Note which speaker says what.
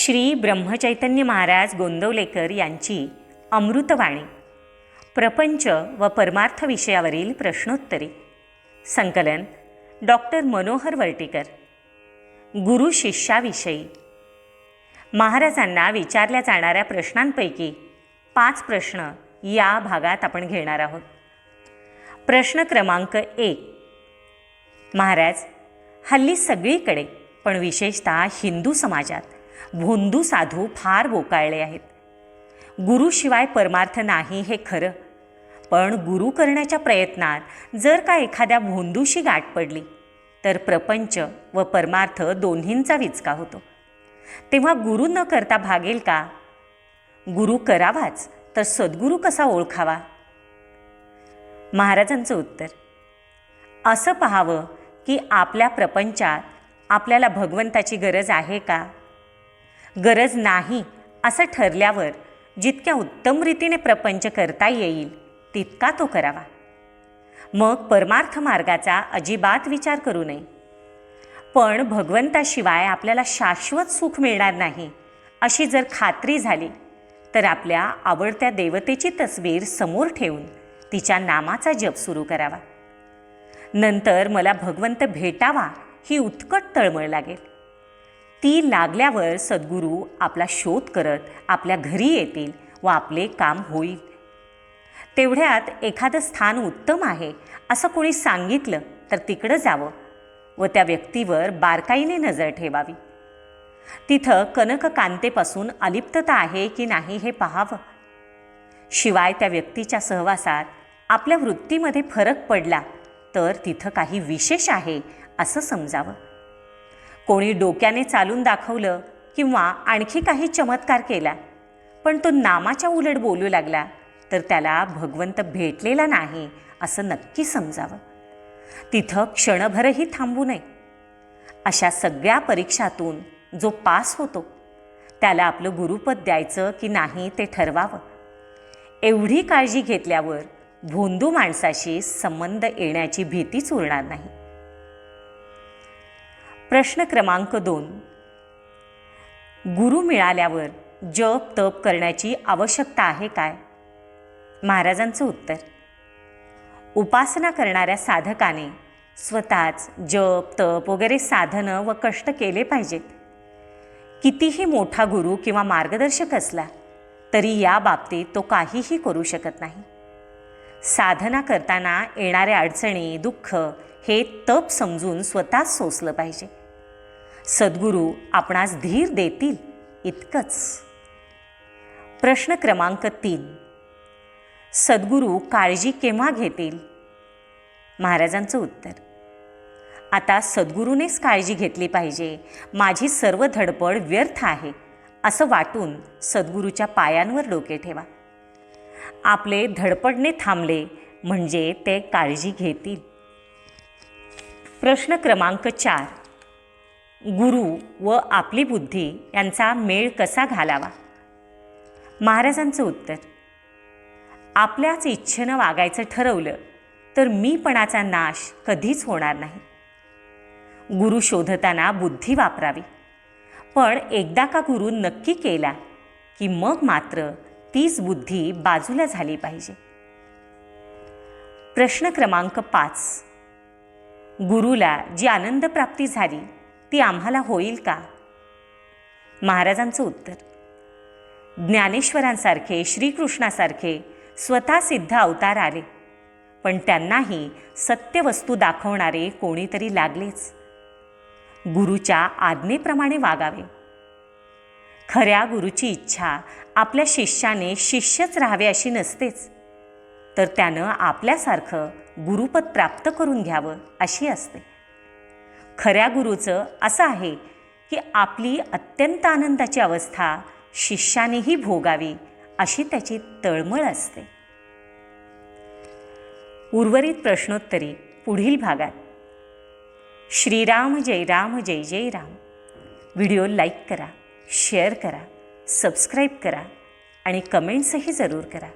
Speaker 1: श्री ब्रह्मचैतन्य महाराज गोंदवलेकर यांची अमृतवाणी. प्रपंच व परमार्थ विषयावरील प्रश्नोत्तरे. संकलन डॉक्टर मनोहर वर्टीकर. गुरु शिष्याविषयी. महाराजांना विचारल्या जाणाऱ्या प्रश्नांपैकी पाच प्रश्न या भागात आपण घेणार आहोत. प्रश्न क्रमांक एक. महाराज हल्ली सगळीकडे पण विशेषतः हिंदू समाजात भोंदू साधू फार बोकाळले आहेत. गुरुशिवाय परमार्थ नाही हे खरं. पण गुरु करण्याच्या प्रयत्नात जर का एखाद्या भोंदूशी गाठ पडली तर प्रपंच व परमार्थ दोन्हींचा विचका होतो. तेव्हा गुरु न करता भागेल का? गुरु करावाच तर सद्गुरू कसा ओळखावा? महाराजांचं उत्तर. असं पाहावं की आपल्या प्रपंचात आपल्याला भगवंताची गरज आहे का? गरज नाही असं ठरल्यावर जितक्या उत्तम रीतीने प्रपंच करता येईल तितका तो करावा. मग परमार्थ मार्गाचा अजिबात विचार करू नये. पण भगवंताशिवाय आपल्याला शाश्वत सुख मिळणार नाही अशी जर खात्री झाली तर आपल्या आवडत्या देवतेची तस्वीर समोर ठेवून तिच्या नामाचा जप सुरू करावा. नंतर मला भगवंत भेटावा ही उत्कट तळमळ लागेल. ती लागल्यावर सद्गुरू आपला शोध करत आपल्या घरी येतील व आपले काम होईल. तेवढ्यात एखादं स्थान उत्तम आहे असं कोणी सांगितलं तर तिकडं जावं व त्या व्यक्तीवर बारकाईने नजर ठेवावी. तिथं कनक कांतेपासून अलिप्तता आहे की नाही हे पाहावं. शिवाय त्या व्यक्तीच्या सहवासात आपल्या वृत्तीमध्ये फरक पडला तर तिथं काही विशेष आहे असं समजावं. कोणी डोक्याने चालून दाखवलं किंवा आणखी काही चमत्कार केला पण तो नामाच्या उलट बोलू लागला तर त्याला भगवंत भेटलेला नाही असं नक्की समजावं. तिथं क्षणभरही थांबू नये. अशा सगळ्या परीक्षातून जो पास होतो त्याला आपलं गुरुपद द्यायचं की नाही ते ठरवावं. एवढी काळजी घेतल्यावर भोंदू माणसाशी संबंध येण्याची भीतीच उरणार नाही. प्रश्न क्रमांक दोन. गुरु मिळाल्यावर जप तप करण्याची आवश्यकता आहे काय? महाराजांचं उत्तर. उपासना करणाऱ्या साधकाने स्वतःच जप तप वगैरे साधनं व कष्ट केले पाहिजेत. कितीही मोठा गुरु किंवा मार्गदर्शक असला तरी या बाबतीत तो काहीही करू शकत नाही. साधना करताना येणाऱ्या अडचणी दुःख हे तप समजून स्वतःच सोसलं पाहिजे. सद्गुरू आपणास धीर देतील इतकंच. प्रश्न क्रमांक तीन. सद्गुरू काळजी केव्हा घेतील? महाराजांचं उत्तर. आता सद्गुरूनेच काळजी घेतली पाहिजे. माझी सर्व धडपड व्यर्थ आहे असं वाटून सद्गुरूच्या पायांवर डोके ठेवा. आपले धडपडणे थांबले म्हणजे ते काळजी घेतील. प्रश्न क्रमांक चार. गुरु व आपली बुद्धी यांचा मेळ कसा घालावा? महाराजांचं उत्तर. आपल्याच इच्छेनं वागायचं ठरवलं तर मीपणाचा नाश कधीच होणार नाही. गुरु शोधताना बुद्धी वापरावी. पण एकदा का गुरु नक्की केला की मग मात्र तीच बुद्धी बाजूला झाली पाहिजे. प्रश्न क्रमांक पाच. गुरुला जी आनंदप्राप्ती झाली ती आम्हाला होईल का? महाराजांचं उत्तर. ज्ञानेश्वरांसारखे श्रीकृष्णासारखे स्वतः सिद्ध अवतार आले पण त्यांनाही सत्यवस्तू दाखवणारे कोणीतरी लागलेच. गुरुच्या आज्ञेप्रमाणे वागावे. खऱ्या गुरुची इच्छा आपल्या शिष्याने शिष्यच राहावे अशी नसतेच. तर त्यानं आपल्यासारखं गुरुपद प्राप्त करून घ्यावं अशी असते. खऱ्या गुरुचं असं आहे की आपली अत्यंत आनंदाची अवस्था शिष्यानेही भोगावी अशी त्याची तळमळ असते. उर्वरित प्रश्नोत्तरी पुढील भागात. श्रीराम जय राम जय जय राम. व्हिडिओ लाईक करा. शेअर करा सबस्क्राईब करा आणि कमेंट्सही जरूर करा.